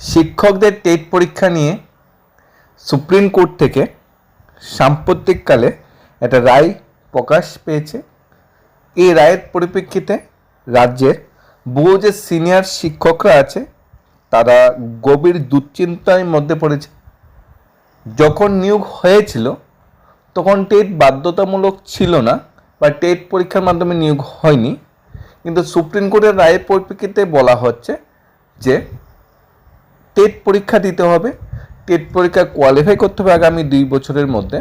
শিক্ষকদের টেট পরীক্ষা নিয়ে সুপ্রিম কোর্ট থেকে সাম্প্রতিককালে একটা রায় প্রকাশ পেয়েছে। এই রায়ের পরিপ্রেক্ষিতে রাজ্যের বহু যে সিনিয়র শিক্ষকরা আছে, তারা গভীর দুশ্চিন্তার মধ্যে পড়েছে। যখন নিয়োগ হয়েছিল, তখন টেট বাধ্যতামূলক ছিল না বা টেট পরীক্ষার মাধ্যমে নিয়োগ হয়নি। কিন্তু সুপ্রিম কোর্টের রায়ের পরিপ্রেক্ষিতে বলা হচ্ছে যে টেট পরীক্ষা দিতে হবে। টেট পরীক্ষা কোয়ালিফাই করতে হবে আগামী দুই বছরের মধ্যে।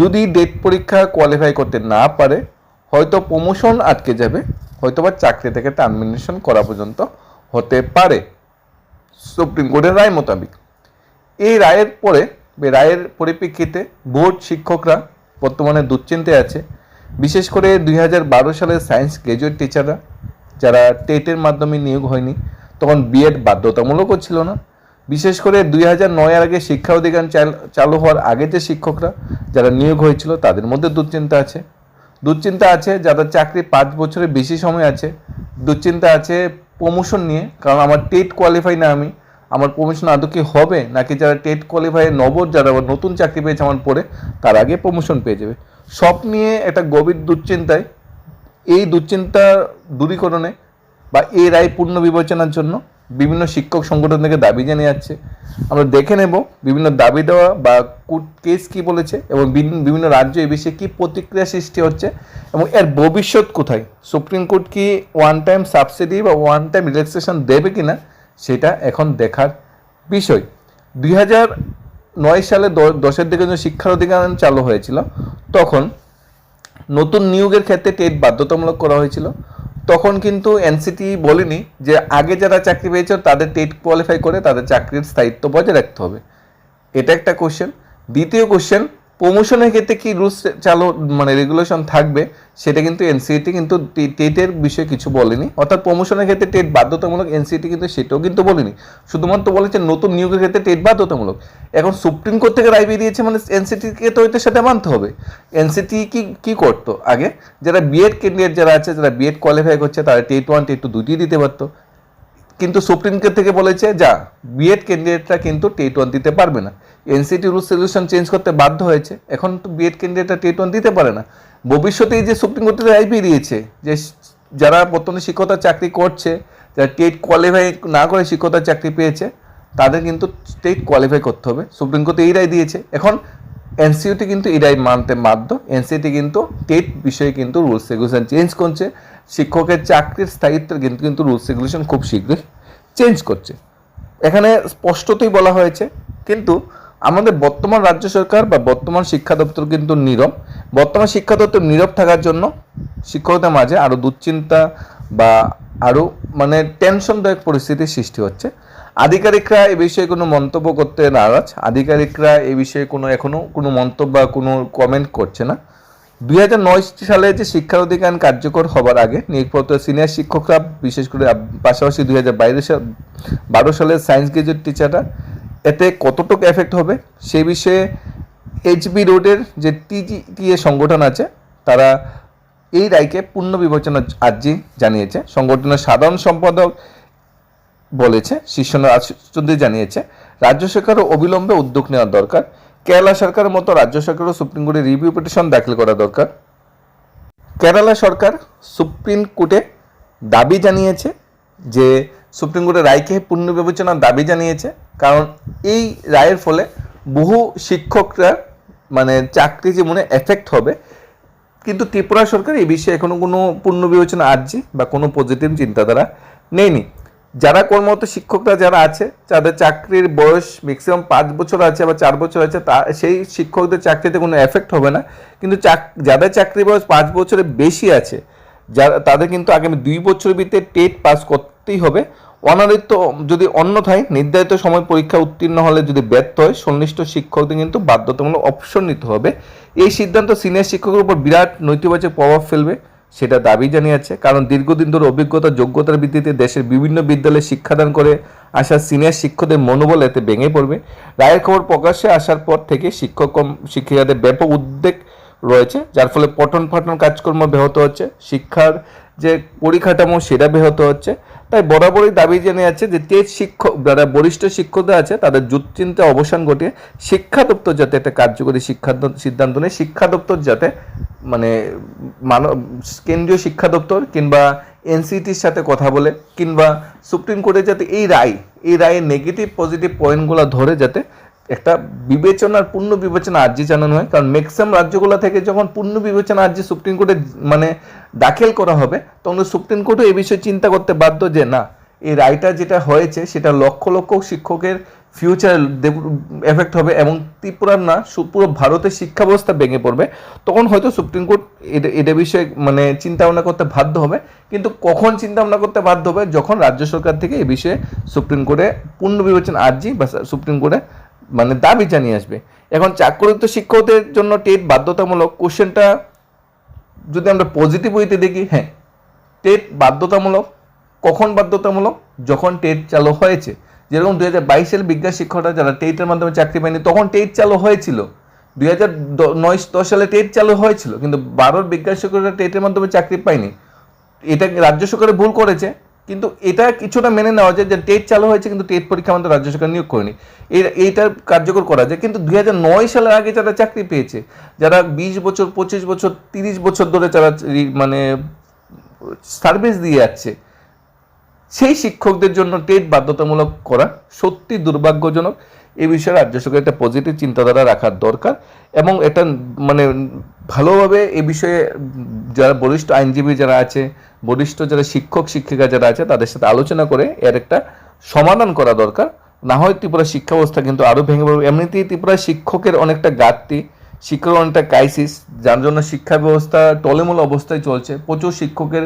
যদি ডেট পরীক্ষা কোয়ালিফাই করতে না পারে, হয়তো প্রমোশন আটকে যাবে, হয়তো বা চাকরি থেকে টার্মিনেশন করা পর্যন্ত হতে পারে। সুপ্রিম কোর্টের রায় মোতাবেক। এই রায়ের পরে রায়ের পরিপ্রেক্ষিতে বোর্ড শিক্ষকরা বর্তমানে দুশ্চিন্তায় আছে। বিশেষ করে দুই সালের সায়েন্স গ্র্যাজুয়েট টিচাররা যারা টেটের মাধ্যমে নিয়োগ হয়নি তখন বিএড বাধ্যতামূলকও ছিল না। বিশেষ করে দুই হাজার নয়ের আগে শিক্ষা অধিকার চাল- হওয়ার আগে যে শিক্ষকরা যারা নিয়োগ হয়েছিল, তাদের মধ্যে দুশ্চিন্তা আছে। দুশ্চিন্তা আছে, যাদের চাকরি পাঁচ বছরের বেশি সময় আছে। দুশ্চিন্তা আছে প্রমোশন নিয়ে, কারণ আমার টেট কোয়ালিফাই না আমি। আমার প্রমোশন আদৌ কি হবে? নাকি যারা টেট কোয়ালিফাই নব, যারা নতুন চাকরি পেয়েছে আমার পরে, তার আগে প্রমোশন পেয়ে যাবে। সব নিয়ে একটা গভীর দুশ্চিন্তায়। এই দুশ্চিন্তা দূরীকরণে বা এই রায় পূর্ণ বিবেচনার জন্য বিভিন্ন শিক্ষক সংগঠন থেকে দাবি জানিয়ে যাচ্ছে। আমরা দেখে নেব বিভিন্ন দাবি দেওয়া বা কোর্ট কেস কি বলেছে এবং বিভিন্ন রাজ্য এ বিষয়ে কী প্রতিক্রিয়া সৃষ্টি হচ্ছে এবং এর ভবিষ্যৎ কোথায়? সুপ্রিম কোর্ট কি ওয়ান টাইম সাবসিডি বা ওয়ান টাইম রিল্যাক্সেশন দেবে কি না সেটা এখন দেখার বিষয়। দুই হাজার নয় সালে দশের দিকে যখন শিক্ষার অধিকার চালু হয়েছিল, তখন নতুন নিয়োগের ক্ষেত্রে টেট বাধ্যতামূলক করা হয়েছিল। তখন কিন্তু এনসিটি বলেনি যে আগে যারা চাকরি পেয়েছে তাদের টেট কোয়ালিফাই করে তাদের চাকরির স্থায়িত্ব বজায় রাখতে হবে। এটা একটা কোশ্চেন দ্বিতীয় কোশ্চেন প্রমোশনের ক্ষেত্রে কি রুলস চালু মানে রেগুলেশন থাকবে, সেটা কিন্তু এনসিটি কিন্তু টেটের বিষয়ে কিছু বলেনি। অর্থাৎ প্রমোশনের ক্ষেত্রে টেট বাধ্যতামূলক এনসিটি কিন্তু সেটাও কিন্তু বলেনি। শুধুমাত্র বলেছে নতুন নিয়োগের ক্ষেত্রে টেট বাধ্যতামূলক। এখন সুপ্রিম কোর্ট থেকে রায় বেরিয়েছে মানে এনসিটিকে তো এটার সাথে মানতে হবে। এনসিটি কি কি করতো আগে? যারা বিএড ক্যান্ডিডেট যারা আছে, যারা বিএড কোয়ালিফাই করছে, তারা টেট ওয়ান টেট টু দুইটি দিতে পারতো। কিন্তু সুপ্রিম কোর্ট থেকে বলেছে, যা বিএড ক্যান্ডিডেটরা কিন্তু টেট ওয়ান দিতে পারবে না। এনসিটি রুল সলিউশন চেঞ্জ করতে বাধ্য হয়েছে। এখন তো বিএড ক্যান্ডিডেটরা টেট ওয়ান দিতে পারে না। ভবিষ্যতে যে সুপ্রিম কোর্টের রায় বেরিয়েছে, যে যারা বর্তমানে শিক্ষকতার চাকরি করছে, যারা টেট কোয়ালিফাই না করে শিক্ষকতার চাকরি পেয়েছে, তাদের কিন্তু টেট কোয়ালিফাই করতে হবে। সুপ্রিম কোর্ট এই রায় দিয়েছে। এখন এনসিইউটি কিন্তু এই রায় মানতে বাধ্য। এনসিটি কিন্তু টেট বিষয়ে কিন্তু রুলস রেগুলেশন চেঞ্জ করছে। শিক্ষকের চাকরির স্থায়িত্বের কিন্তু কিন্তু রুলস রেগুলেশন খুব শীঘ্রই চেঞ্জ করছে। এখানে স্পষ্টতই বলা হয়েছে, কিন্তু আমাদের বর্তমান রাজ্য সরকার বা বর্তমান শিক্ষা দপ্তর কিন্তু নীরব। বর্তমান শিক্ষা দপ্তর নীরব থাকার জন্য শিক্ষকদের মাঝে আরও দুশ্চিন্তা বা আরও মানে টেনশনদায়ক পরিস্থিতির সৃষ্টি হচ্ছে। আধিকারিকরা এ বিষয়ে কোনো মন্তব্য করতে নারাজ। আধিকারিকরা এ বিষয়ে কোনো এখনও কোনো মন্তব্য বা কোনো কমেন্ট করছে না। দুই হাজার নয় সালে যে শিক্ষার অধিকার কার্যকর হবার আগে নিয়োগপ্রাপ্ত সিনিয়র শিক্ষকরা, বিশেষ করে পাশাপাশি দুই হাজার বারো সালের সায়েন্স গ্রাজুয়েট টিচাররা এতে কতটুকু এফেক্ট হবে? সে বিষয়ে এইচবি রোডের যে টিজিটিএ সংগঠন আছে, তারা এই রায়কে পূর্ণ বিবেচনা আর্জি জানিয়েছে। সংগঠনের সাধারণ সম্পাদক বলেছে শীর্ষণ রাজচন্দ্রী জানিয়েছে, রাজ্য সরকারও অবিলম্বে উদ্যোগ নেওয়া দরকার। কেরালা সরকারের মতো রাজ্য সরকারও সুপ্রিম কোর্টে রিভিউ পিটিশন দাখিল করা দরকার। কেরালা সরকার সুপ্রিম কোর্টে দাবি জানিয়েছে যে সুপ্রিম কোর্টের রায়কে পূর্ণ বিবেচনার দাবি জানিয়েছে। কারণ এই রায়ের ফলে বহু শিক্ষকরা মানে চাকরি জীবনে এফেক্ট হবে। কিন্তু ত্রিপুরা সরকার এই বিষয়ে এখনও কোনো পূর্ণ বিবেচনা আর্জি বা কোনো পজিটিভ চিন্তাধারা নেয়নি। যারা কর্মরত শিক্ষকরা যারা আছে, যাদের চাকরির বয়স ম্যাক্সিমাম পাঁচ বছর আছে বা চার বছর আছে, তা সেই শিক্ষকদের চাকরিতে কোনো এফেক্ট হবে না। কিন্তু যাদের চাকরির বয়স পাঁচ বছরের বেশি আছে যারা তাদের কিন্তু আগামী দুই বছরের ভিতরে টেট পাস করতেই হবে। অনাদিত্য যদি অন্যথায় নির্ধারিত সময় পরীক্ষা উত্তীর্ণ হলে যদি ব্যর্থ হয়, সংশ্লিষ্ট শিক্ষকদের কিন্তু বাধ্যতামূলক অপশন নিতে হবে। এই সিদ্ধান্ত সিনিয়র শিক্ষকের উপর বিরাট নৈতিবাচক প্রভাব ফেলবে। সেটা দাবি জানিয়েছে। কারণ দীর্ঘদিন ধরে অভিজ্ঞতা, যোগ্যতার ভিত্তিতে দেশের বিভিন্ন বিদ্যালয়ে শিক্ষাদান করে আসা সিনিয়র শিক্ষকদের মনোবল এতে ভেঙে পড়বে। রায়ের খবর প্রকাশ্যে আসার পর থেকে শিক্ষক শিক্ষিকাদের ব্যাপক উদ্বেগ রয়েছে, যার ফলে পঠন পাঠন কাজকর্ম ব্যাহত হচ্ছে, শিক্ষার যে পরিকাঠামো সেটা ব্যাহত হচ্ছে। তাই বরাবরই দাবি জেনে আছে যে টেট শিক্ষক, যারা বরিষ্ঠ শিক্ষকরা আছে, তাদের দুশ্চিন্তা অবসান ঘটিয়ে শিক্ষা দপ্তর যাতে একটা কার্যকরী শিক্ষা সিদ্ধান্ত নেয়। শিক্ষা দপ্তর যাতে মানে মানব, কেন্দ্রীয় শিক্ষা দপ্তর কিংবা এনসিটির সাথে কথা বলে, কিংবা সুপ্রিম কোর্টে যাতে এই রায়, এই রায়ের নেগেটিভ পজিটিভ পয়েন্টগুলো ধরে যাতে একটা বিবেচনার পূর্ণ বিবেচনা আর্জি জানানো হয়। কারণ ম্যাক্সিমাম রাজ্যগুলো থেকে যখন পূর্ণ বিবেচনা আর্জি সুপ্রিম কোর্টে মানে দাখিল করা হবে, তখন সুপ্রিম কোর্টও এই বিষয়ে চিন্তা করতে বাধ্য যে না, এই রায়টা যেটা হয়েছে সেটা লক্ষ লক্ষ শিক্ষকের ফিউচার এফেক্ট হবে এবং ত্রিপুরার না পুরো ভারতের শিক্ষা ব্যবস্থা ভেঙে পড়বে। তখন হয়তো সুপ্রিম কোর্ট এটা বিষয়ে মানে চিন্তা ভাবনা করতে বাধ্য হবে। কিন্তু কখন চিন্তা ভাবনা করতে বাধ্য হবে? যখন রাজ্য সরকার থেকে এ বিষয়ে সুপ্রিম কোর্টে পূর্ণ বিবেচনা আর্জি বা সুপ্রিম কোর্টে মানে দাবি জানিয়ে আসবে। এখন চাকরিত শিক্ষকদের জন্য টেট বাধ্যতামূলক কোশ্চেনটা যদি আমরা পজিটিভ ওয়েতে দেখি হ্যাঁ টেট বাধ্যতামূলক, কখন বাধ্যতামূলক? যখন টেট চালু হয়েছে। যেরকম দু হাজার বাইশের বিজ্ঞান শিক্ষকরা যারা টেটের মাধ্যমে চাকরি পায়নি, তখন টেট চালু হয়েছিল। দুই হাজার নয়, দশ সালে টেট চালু হয়েছিল, কিন্তু বারোর বিজ্ঞান শিক্ষকরা টেটের মাধ্যমে চাকরি পায়নি। এটা রাজ্য সরকারে ভুল করেছে। কিন্তু এটা কিছুটা মেনে নেওয়া যায় যে টেট চালু হয়েছে কিন্তু টেট পরীক্ষা আমাদের রাজ্য সরকার নিয়োগ করেনি। এই- এইটা কার্যকর করা যায়। কিন্তু দুই নয় সালের আগে যারা চাকরি পেয়েছে, যারা বিশ বছর, পঁচিশ বছর, তিরিশ বছর ধরে যারা মানে সার্ভিস দিয়ে যাচ্ছে সেই শিক্ষকদের জন্য টেট বাধ্যতামূলক করা সত্যি দুর্ভাগ্যজনক। এই বিষয়ে রাজ্য সরকার একটা পজিটিভ চিন্তাধারা রাখার দরকার এবং এটা মানে ভালোভাবে এ বিষয়ে যারা বরিষ্ঠ আইনজীবী যারা আছে বরিষ্ঠ যারা শিক্ষক, শিক্ষিকা যারা আছে, তাদের সাথে আলোচনা করে এর একটা সমাধান করা দরকার। না হয় ত্রিপুরা শিক্ষা ব্যবস্থা কিন্তু আরও ভেঙে পড়বে। এমনিতেই ত্রিপুরা শিক্ষকের অনেকটা ঘাটতি। শিক্ষকের অনেকটা ক্রাইসিস যার জন্য শিক্ষা ব্যবস্থা টলেমূল অবস্থায় চলছে। প্রচুর শিক্ষকের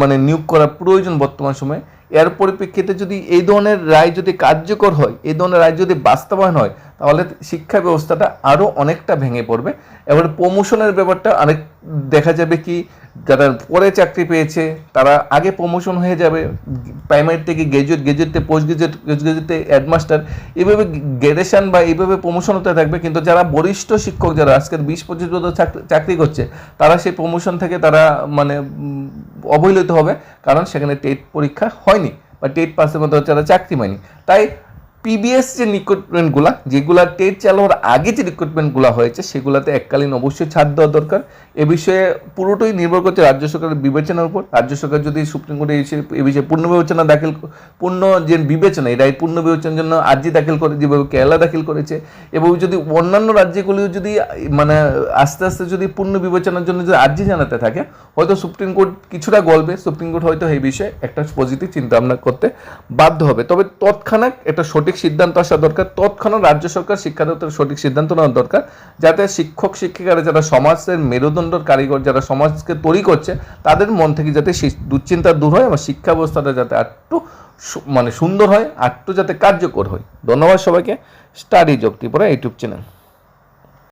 মানে নিয়োগ করা প্রয়োজন বর্তমান সময়ে। এর পরিপ্রেক্ষিতে যদি এই ধরনের রায় যদি কার্যকর হয়, এই ধরনের রায় যদি বাস্তবায়ন হয়, তাহলে শিক্ষা ব্যবস্থাটা আরও অনেকটা ভেঙে পড়বে। এবার প্রমোশনের ব্যাপারটা আরেক, দেখা যাবে কি যারা পরে চাকরি পেয়েছে, তারা আগে প্রমোশন হয়ে যাবে। প্রাইমারি থেকে গ্রাজুয়েট গ্রাজুয়েটে পোস্ট গ্রাজুয়েট গ্রাজুয়েটে অ্যাডমাস্টার এইভাবে গ্রেডেশন বা এইভাবে প্রমোশন হতে থাকবে, কিন্তু যারা বরিষ্ঠ শিক্ষক, যারা আজকের বিশ পঁচিশ বছর চাকরি- চাকরি করছে, তারা সেই প্রমোশন থেকে তারা মানে অবহেলিত হবে, কারণ সেখানে টেট পরীক্ষা হয়নি বা টেট পাসের মতো যারা চাকরি পায়নি। তাই পিবিএস যে রিক্রুটমেন্টগুলো যেগুলা টেট চালু হওয়ার আগে যে রিক্রুটমেন্টগুলো হয়েছে, সেগুলোতে এককালীন অবশ্যই ছাড় দেওয়া দরকার। এ বিষয়ে পুরোটাই নির্ভর করছে রাজ্য সরকারের বিবেচনার উপর। রাজ্য সরকার যদি সুপ্রিম কোর্টে এই বিষয়ে- পূর্ণ বিবেচনা দাখিল পূর্ণ যে বিবেচনা এটা এই পূর্ণ বিবেচনার জন্য আর্জি দাখিল করে, যেভাবে কেরালা দাখিল করেছে, এবং যদি অন্যান্য রাজ্যগুলিও যদি মানে আস্তে আস্তে যদি পূর্ণ বিবেচনার জন্য যদি আর্জি জানাতে থাকে, হয়তো সুপ্রিম কোর্ট কিছুটা গলবে। সুপ্রিম কোর্ট হয়তো এই বিষয়ে একটা পজিটিভ চিন্তা ভাবনা করতে বাধ্য হবে। তবে তৎক্ষণাৎ একটা সঠিক সিদ্ধান্ত আসা দরকার। তৎক্ষণাৎ রাজ্য সরকার শিক্ষা দপ্তরের সঠিক সিদ্ধান্ত নেওয়া দরকার, যাতে শিক্ষক, শিক্ষিকারা যারা সমাজের মেরুদণ্ডর কারিগর, যারা সমাজকে তৈরি করছে, তাদের মন থেকে যাতে দুশ্চিন্তা দূর হয় এবং শিক্ষা ব্যবস্থাটা যাতে একটু মানে সুন্দর হয় একটু যাতে কার্যকর হয়। ধন্যবাদ সবাইকে। স্টাডি যোগ ত্রিপুরা ইউটিউব চ্যানেল।